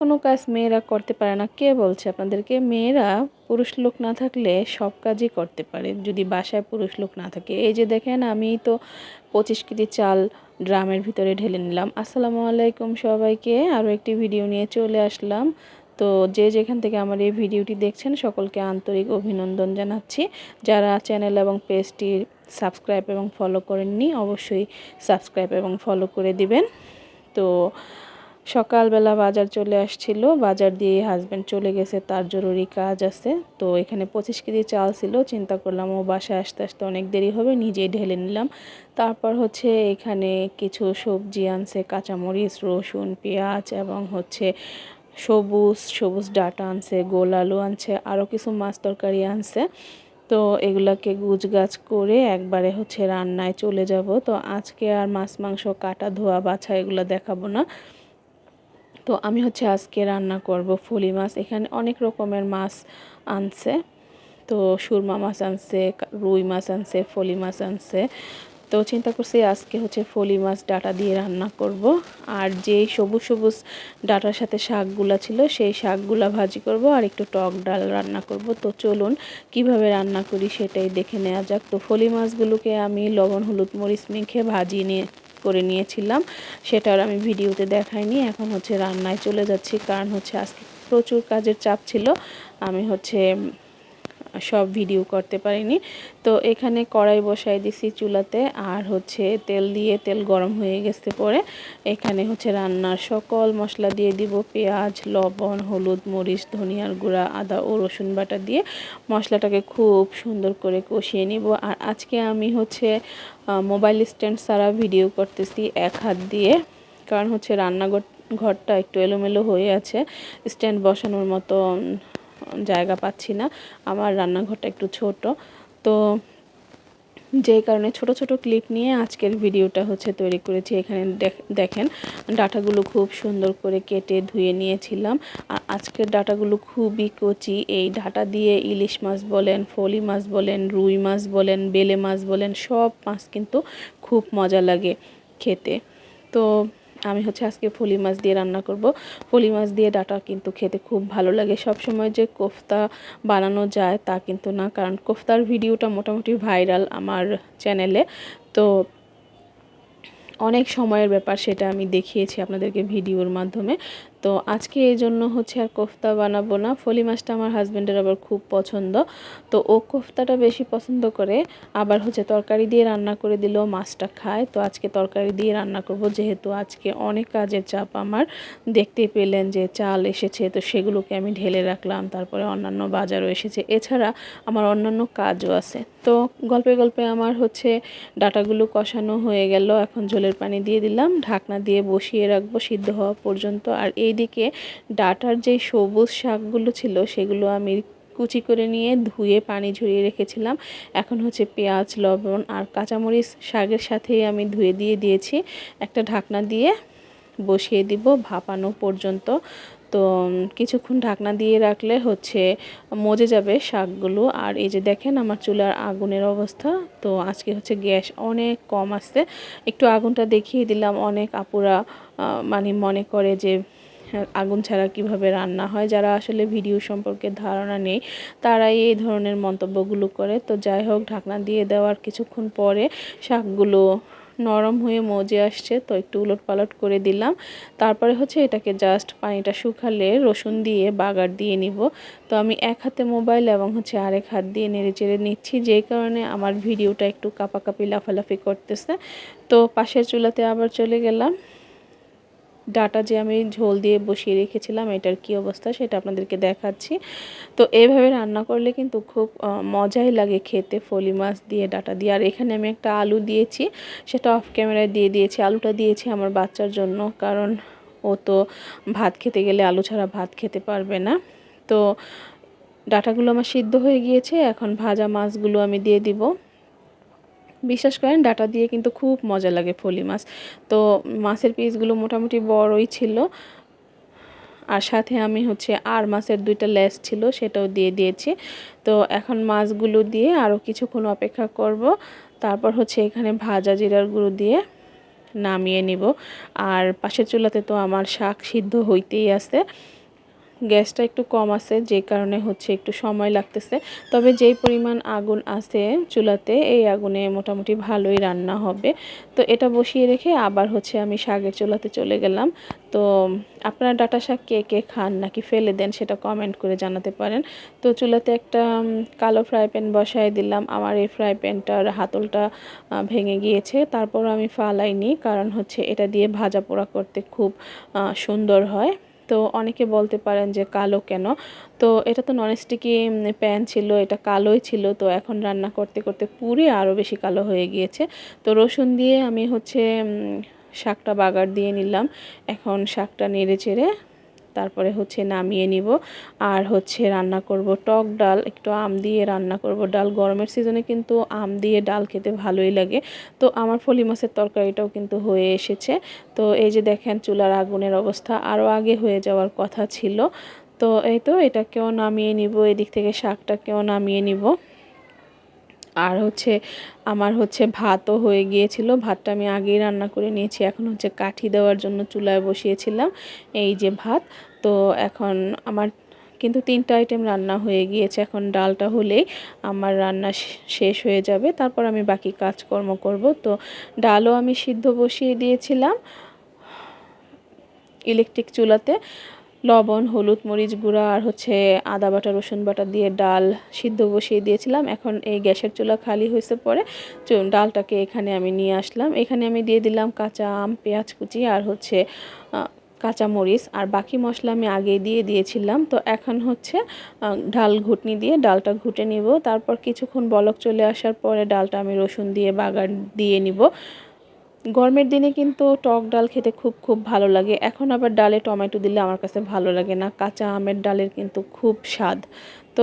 কোনো কাজ মেয়েরা করতে পারে না। কে বলছে আপনাদেরকে? মেয়েরা পুরুষ লোক না থাকলে সব কাজই করতে পারে, যদি বাসায় পুরুষ লোক না থাকে। এই যে দেখেন, আমি তো পঁচিশ কেজি চাল ড্রামের ভিতরে ঢেলে নিলাম। আসসালামু আলাইকুম সবাইকে। আরও একটি ভিডিও নিয়ে চলে আসলাম। তো যে যেখান থেকে আমার এই ভিডিওটি দেখছেন, সকলকে আন্তরিক অভিনন্দন জানাচ্ছি। যারা চ্যানেল এবং পেজটি সাবস্ক্রাইব এবং ফলো করেননি, অবশ্যই সাবস্ক্রাইব এবং ফলো করে দিবেন। তো সকালবেলা বাজার চলে আসছিল, বাজার দিয়ে হাজব্যান্ড চলে গেছে, তার জরুরি কাজ আছে। তো এখানে পঁচিশ কেজি চাল ছিল, চিন্তা করলাম, ও বাসায় আসতে আসতে অনেক দেরি হবে, নিজেই ঢেলে নিলাম। তারপর হচ্ছে এখানে কিছু সবজি আনছে, কাঁচামরিচ, রসুন, পেঁয়াজ এবং হচ্ছে সবুজ সবুজ ডাটা আনছে, গোল আলু আনছে আরও কিছু মাছ তরকারি আনছে। তো এগুলাকে গুজগাছ করে একবারে হচ্ছে রান্নায় চলে যাব। তো আজকে আর মাছ, মাংস, কাটা, ধোয়া, বাছা এগুলো দেখাবো না। তো আমি হচ্ছে আজকে রান্না করব ফলি মাছ। এখানে অনেক রকমের মাছ আনছে। তো সুরমা মাছ আনছে, রুই মাছ আনছে, ফলি মাছ আনছে। তো চিন্তা করছি আজকে হচ্ছে ফলি মাছ ডাটা দিয়ে রান্না করব। আর যেই সবুজ সবুজ ডাটার সাথে শাকগুলা ছিল, সেই শাকগুলা ভাজি করব আর একটু টক ডাল রান্না করব। তো চলুন কীভাবে রান্না করি সেটাই দেখে নেওয়া যাক। তো ফলি মাছগুলোকে আমি লবণ, হলুদ, মরিচ মেখে ভাজি নিয়ে করে নিয়েছিলাম। সেটার আমি ভিডিওতে দেখাইনি। এখন হচ্ছে রান্নায় চলে যাচ্ছি। কারণ হচ্ছে আজকে প্রচুর কাজের চাপ ছিল। আমি হচ্ছে সব ভিডিও করতে পারিনি। তো এখানে কড়াই বসাই দিছি চুলাতে, আর হচ্ছে তেল দিয়ে তেল গরম হয়ে গেছে পরে এখানে হচ্ছে রান্নার সকল মশলা দিয়ে দিব, পেঁয়াজ, লবণ, হলুদ, মরিচ, ধনিয়ার গুঁড়া, আদা ও রসুন বাটা দিয়ে মশলাটাকে খুব সুন্দর করে কষিয়ে নিব। আর আজকে আমি হচ্ছে মোবাইল স্ট্যান্ড সারা ভিডিও করতেছি এক হাত দিয়ে, কারণ হচ্ছে রান্নাঘর, ঘরটা একটু এলোমেলো হয়ে আছে। স্ট্যান্ড বসানোর মতো জায়গা পাচ্ছি না। আমার রান্নাঘরটা একটু ছোট। তো যে কারণে ছোট ছোট ক্লিপ নিয়ে আজকের ভিডিওটা হচ্ছে তৈরি করেছি। এখানে দেখেন, ডাটাগুলো খুব সুন্দর করে কেটে ধুয়ে নিয়েছিলাম। আর আজকের ডাটাগুলো খুবই কচি। এই ডাটা দিয়ে ইলিশ মাছ বলেন, ফলি মাছ বলেন, রুই মাছ বলেন, বেলে মাছ বলেন, সব মাছ কিন্তু খুব মজা লাগে খেতে। তো আমি হচ্ছে আজকে ফলি মাছ দিয়ে রান্না করব। ফলি মাছ দিয়ে ডাটা কিন্তু খেতে খুব ভালো লাগে। সব সময় যে কোফতা বানানো যায় তা কিন্তু না, কারণ কোফতার ভিডিওটা মোটামুটি ভাইরাল আমার চ্যানেলে। তো অনেক সময়ের ব্যাপার সেটা আমি দেখিয়েছি আপনাদেরকে ভিডিওর মাধ্যমে। তো আজকে এই জন্য হচ্ছে আর কোফতা বানাবো না। ফলি মাছটা আমার হাজব্যান্ডের আবার খুব পছন্দ। তো ও কোফতাটা বেশি পছন্দ করে, আবার হচ্ছে তরকারি দিয়ে রান্না করে দিলেও মাছটা খায়। তো আজকে তরকারি দিয়ে রান্না করব, যেহেতু আজকে অনেক কাজের চাপ আমার। দেখতে পেলেন যে চাল এসেছে, তো সেগুলোকে আমি ঢেলে রাখলাম। তারপরে অন্যান্য বাজারও এসেছে। এছাড়া আমার অন্যান্য কাজও আছে। তো গল্পে গল্পে আমার হচ্ছে ডাটাগুলো কষানো হয়ে গেল। এখন ঝোলের পানি দিয়ে দিলাম। ঢাকনা দিয়ে বসিয়ে রাখব সিদ্ধ হওয়া পর্যন্ত। আর এইদিকে ডাটার যে সবুজ শাকগুলো ছিল সেগুলো আমি কুচি করে নিয়ে ধুয়ে পানি ঝরিয়ে রেখেছিলাম। এখন হচ্ছে পেঁয়াজ, লবণ আর কাঁচামরিচ শাকের সাথেই আমি ধুয়ে দিয়ে দিয়েছি। একটা ঢাকনা দিয়ে বসিয়ে দিব ভাপানো পর্যন্ত। তো কিছুক্ষণ ঢাকনা দিয়ে রাখলে হচ্ছে মজে যাবে শাকগুলো। আর এই যে দেখেন আমার চুলার আগুনের অবস্থা। তো, আজকে হচ্ছে গ্যাস অনেক কম আসছে। একটু আগুনটা দেখিয়ে দিলাম। অনেক আপুরা মানে মনে করে যে আগুন ছাড়া কীভাবে রান্না হয়, যারা আসলে ভিডিও সম্পর্কে ধারণা নেই, তারাই এই ধরনের মন্তব্যগুলো করে। তো যাই হোক, ঢাকনা দিয়ে দেওয়ার কিছুক্ষণ পরে শাকগুলো নরম হয়ে মজে আসছে, তো একটু উলট পালট করে দিলাম। তারপরে হচ্ছে এটাকে জাস্ট পানিটা শুকালে রসুন দিয়ে বাগার দিয়ে নিব। তো আমি এক হাতে মোবাইল এবং হচ্ছে আরেক হাত দিয়ে নেড়ে চেড়ে নিচ্ছি যেই কারণে আমার ভিডিওটা একটু কাপাকাপি, লাফালাফি করতেছে। তো পাশের চুলাতে আবার চলে গেলাম। ডাটা যে আমি ঝোল দিয়ে বসিয়ে রেখেছিলাম, এটার কি অবস্থা সেটা আপনাদেরকে দেখাচ্ছি। তো এইভাবে রান্না করলে কিন্তু খুব মজাই লাগে খেতে ফলি মাছ দিয়ে, ডাটা দিয়ে। আর এখানে আমি একটা আলু দিয়েছি, সেটা অফ ক্যামেরায় দিয়ে দিয়েছি। আলুটা দিয়েছি আমার বাচ্চার জন্য, কারণ ও তো ভাত খেতে গেলে আলু ছাড়া ভাত খেতে পারবে না। তো ডাটাগুলো আমার সিদ্ধ হয়ে গিয়েছে, এখন ভাজা মাছগুলো আমি দিয়ে দিব। বিশ্বাস করেন, ডাটা দিয়ে কিন্তু খুব মজা লাগে ফলি মাছ। তো মাছের পিসগুলো মোটামুটি বড়ই ছিল। আর সাথে আমি হচ্ছে আর মাছের দুইটা লেস ছিল, সেটাও দিয়ে দিয়েছি। তো এখন মাছগুলো দিয়ে আরও কিছুক্ষণ অপেক্ষা করব। তারপর হচ্ছে এখানে ভাজা জিরার গুঁড়ো দিয়ে নামিয়ে নিব। আর পাশের চুলাতে তো আমার শাক সিদ্ধ হইতেই আছে। গ্যাসটা একটু কম আছে, যে কারণে হচ্ছে একটু সময় লাগতেছে। তবে যেই পরিমাণ আগুন আছে চুলাতে, এই আগুনে মোটামুটি ভালোই রান্না হবে। তো এটা বসিয়ে রেখে আবার হচ্ছে আমি শাকের চুলাতে চলে গেলাম। তো আপনারা ডাটা শাক কে কে খান নাকি ফেলে দেন সেটা কমেন্ট করে জানাতে পারেন। তো চুলাতে একটা কালো ফ্রাই প্যান বসায় দিলাম। আমার এই ফ্রাই প্যানটার হাতলটা ভেঙে গিয়েছে। তারপর আমি ফালাইনি, কারণ হচ্ছে এটা দিয়ে ভাজা পোড়া করতে খুব সুন্দর হয়। তো অনেকে বলতে পারেন যে কালো কেন? তো এটা তো ননস্টিকি প্যান ছিল, এটা কালোই ছিল, তো এখন রান্না করতে করতে পুরে আরও বেশি কালো হয়ে গিয়েছে। তো রসুন দিয়ে আমি হচ্ছে শাকটা বাগার দিয়ে নিলাম। এখন শাকটা নেড়ে চেড়ে তারপরে হচ্ছে নামিয়ে নিব। আর হচ্ছে রান্না করব টক ডাল, একটু আম দিয়ে রান্না করব। ডাল গরমের সিজনে কিন্তু আম দিয়ে ডাল খেতে ভালোই লাগে। তো আমার ফলি মাছের তরকারিটাও কিন্তু হয়ে এসেছে। তো এই যে দেখেন চুলার আগুনের অবস্থা আরও আগে হয়ে যাওয়ার কথা ছিল। তো এই তো এটাকেও নামিয়ে নিব, এদিক থেকে শাকটাকেও নামিয়ে নিব। আর হচ্ছে আমার হচ্ছে ভাতও হয়ে গিয়েছিল। ভাতটা আমি আগেই রান্না করে নিয়েছি। এখন হচ্ছে কাঠি দেওয়ার জন্য চুলায় বসিয়েছিলাম এই যে ভাত। তো এখন আমার কিন্তু তিনটা আইটেম রান্না হয়ে গিয়েছে। এখন ডালটা হলেই আমার রান্না শেষ হয়ে যাবে। তারপর আমি বাকি কাজকর্ম করব। তো ডালও আমি সিদ্ধ বসিয়ে দিয়েছিলাম ইলেকট্রিক চুলাতে। লবণ, হলুদ মরিচ গুঁড়া আর হচ্ছে আদা বাটা, রসুন বাটা দিয়ে ডাল সিদ্ধ বসিয়ে দিয়েছিলাম। এখন এই গ্যাসের চুলা খালি হয়েছে পরে ডালটাকে এখানে আমি নিয়ে আসলাম। এখানে আমি দিয়ে দিলাম কাঁচা আম, পেঁয়াজ কুচি আর হচ্ছে কাঁচা মরিচ। আর বাকি মশলা আমি আগেই দিয়ে দিয়েছিলাম। তো এখন হচ্ছে ডাল ঘুটনি দিয়ে ডালটা ঘুটে নিব। তারপর কিছুক্ষণ বলক চলে আসার পরে ডালটা আমি রসুন দিয়ে বাগার দিয়ে নিব। গরমের দিনে কিন্তু টক ডাল খেতে খুব খুব ভালো লাগে। এখন আবার ডালে টমেটো দিলে আমার কাছে ভালো লাগে না। কাঁচা আমের ডালের কিন্তু খুব স্বাদ। তো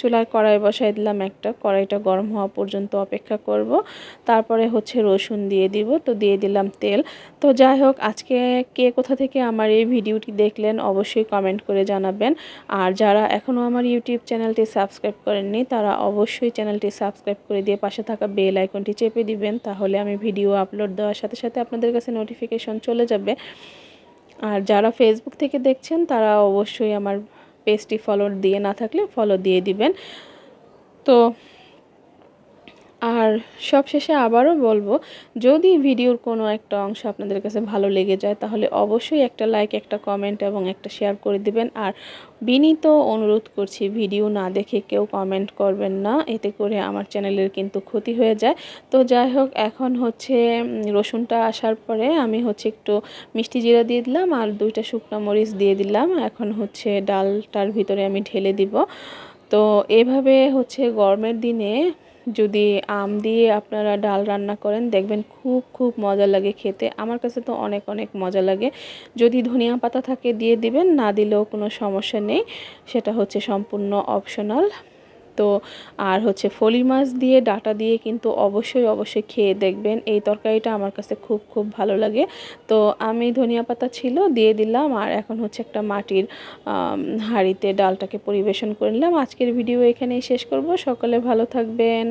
চুলায় কড়াই বসাই দিলাম একটা, কড়াইটা গরম হওয়া পর্যন্ত অপেক্ষা করব। তারপরে হচ্ছে রসুন দিয়ে দিব, তো দিয়ে দিলাম তেল। তো যাই হোক, আজকে কে কোথা থেকে আমার এই ভিডিওটি দেখলেন অবশ্যই কমেন্ট করে জানাবেন। আর যারা এখনও আমার ইউটিউব চ্যানেলটি সাবস্ক্রাইব করেননি, তারা অবশ্যই চ্যানেলটি সাবস্ক্রাইব করে দিয়ে পাশে থাকা বেল আইকনটি চেপে দিবেন, তাহলে আমি ভিডিও আপলোড দেওয়ার সাথে সাথে আপনাদের কাছে নোটিফিকেশন চলে যাবে। আর যারা ফেসবুক থেকে দেখছেন, তারা অবশ্যই আমার পেজটি ফলো দিয়ে না থাকলে ফলো দিয়ে দিবেন। তো আর সবশেষে আবারও বলব, যদি ভিডিওর কোনো একটা অংশ আপনাদের কাছে ভালো লেগে যায়, তাহলে অবশ্যই একটা লাইক একটা কমেন্ট এবং একটা শেয়ার করে দিবেন। আর বিনীত অনুরোধ করছি, ভিডিও না দেখে কেউ কমেন্ট করবেন না, এতে করে আমার চ্যানেলের কিন্তু ক্ষতি হয়ে যায়। তো যাই হোক, এখন হচ্ছে রসুনটা আসার পরে আমি হচ্ছে একটু মিষ্টি জিরা দিয়ে দিলাম আর দুইটা শুকনো মরিচ দিয়ে দিলাম। এখন হচ্ছে ডালটার ভিতরে আমি ঢেলে দিব। তো এভাবে হচ্ছে গরমের দিনে যদি আম দিয়ে আপনারা ডাল রান্না করেন, দেখবেন খুব খুব মজা লাগে খেতে। আমার কাছে তো অনেক অনেক মজা লাগে। যদি ধনিয়া পাতা থাকে, দিয়ে দিবেন। না দিলেও কোনো সমস্যা নেই। সেটা হচ্ছে সম্পূর্ণ অপশনাল তো আর হচ্ছে ফলি মাছ দিয়ে, ডাটা দিয়ে কিন্তু অবশ্যই অবশ্যই খেয়ে দেখবেন। এই তরকারিটা আমার কাছে খুব খুব ভালো লাগে। তো আমি ধনিয়া পাতা ছিল, দিয়ে দিলাম আর এখন হচ্ছে একটা মাটির হাঁড়িতে ডালটাকে পরিবেশন করে নিলাম। আজকের ভিডিও এখানেই শেষ করব। সকলে ভালো থাকবেন।